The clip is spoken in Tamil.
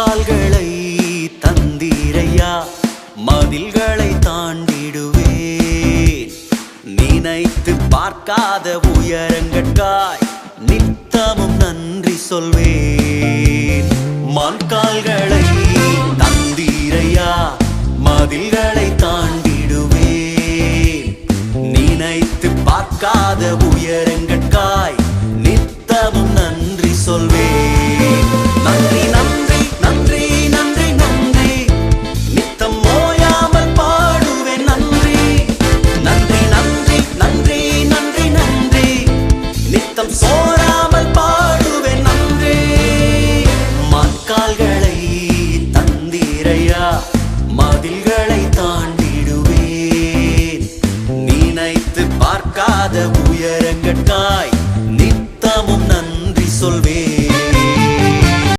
கால்களை தந்தீரையா? மதில்களை தாண்டிடுவேன் நினைத்து பார்க்காத உயரங்கட்காய் நித்தமும் நன்றி சொல்வேன். மண் கால்களை தந்தீரையா? மதில்களை தாண்டிடுவேன் நினைத்து பார்க்காத உயரங்கட்காய் மதில்களை தாண்டிடுவேன். நினைத்து பார்க்காத உயரங்கட்டாய் நிற்க